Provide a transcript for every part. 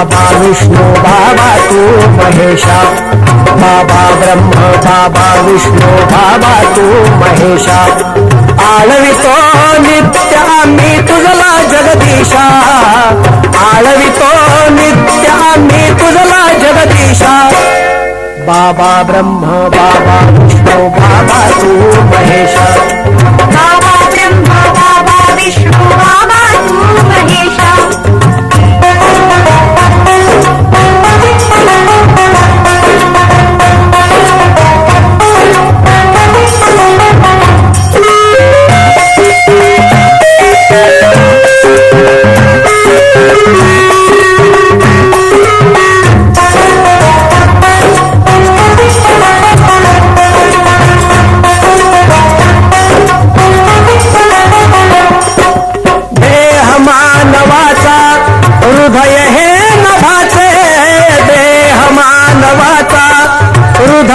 बाबा विष्णू बाबा तू महेशा. बाबा ब्रह्म बाबा विष्णू बाबा तू महेशा. आळवितो नित्य मी तुझला जगदीशा. आळवितो नित्य मी तुझला जगदीशा. बाबा ब्रह्म बाबा विष्णू बाबा तू महेशा. बाबा ब्रह्म बाबा विष्णू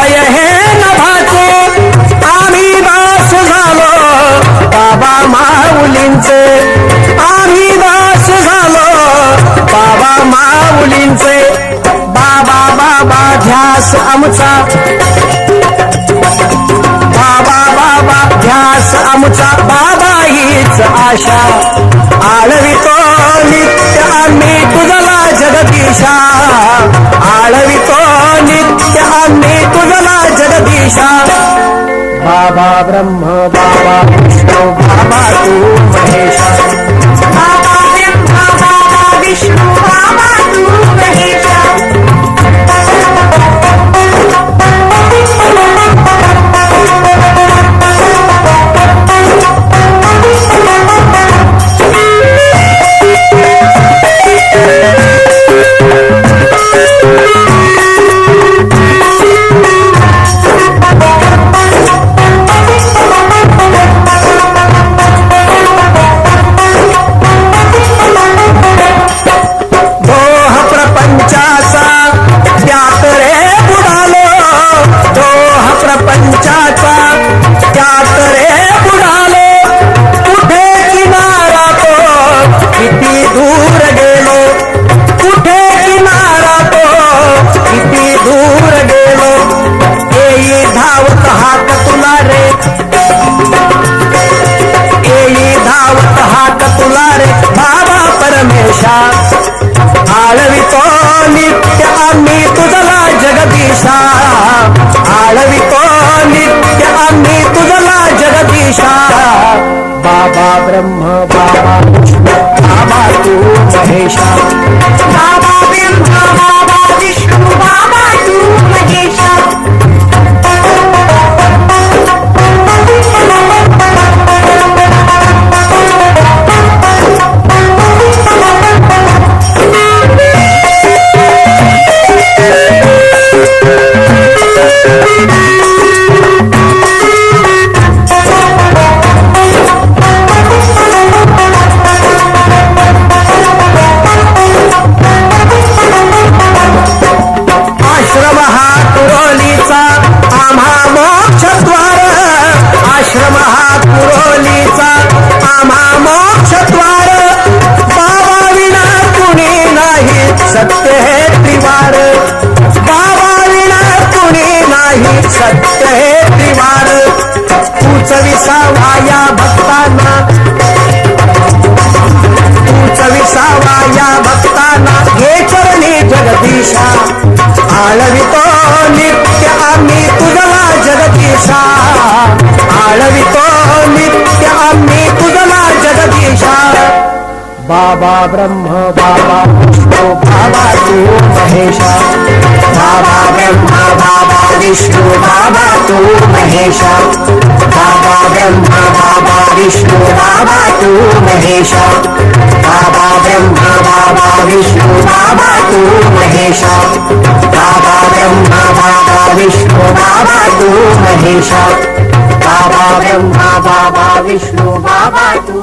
काय हे नभाचे आम्ही दास झालो. बाबा माऊलींचे आम्ही दास झालो. बाबा माऊलींचे बाबा बाबा ध्यास आमचा. बाबा बाबा ध्यास आमचा बाबा हीच आशा. आळवितो नित्य आम्ही तुझला जगदीशा. जगदीशा बाबा ब्रह्म बाबा विष्णू बाबा तू नित्य आम्ही तुझला जगदीशा. आळवितो नित्य आम्ही तुझला जगदीशा. बाबा ब्रह्म बाबा तूच भक्ताना. या भक्तांना. तूच या हे चरणी जगदीशा. आळवितो नित्य आम्ही तुझला जगदीशा. आळवितो नित्य आम्ही तुझला जगदीशा. बाबा ब्रह्म बाबा विष्णू बाबा तू महेशा. बाबा ब्रह्मा विष्णू बाबा तू महेशा. बाबा ब्रह्मा बाबा विष्णू बाबा तू महेशा. बाबा ब्रह्मा बाबा विष्णू बाबा तू महेशा. बाबा ब्रह्मा बाबा विष्णू बाबा तू महेशा. बाबा ब्रह्मा बाबा विष्णू बाबा तू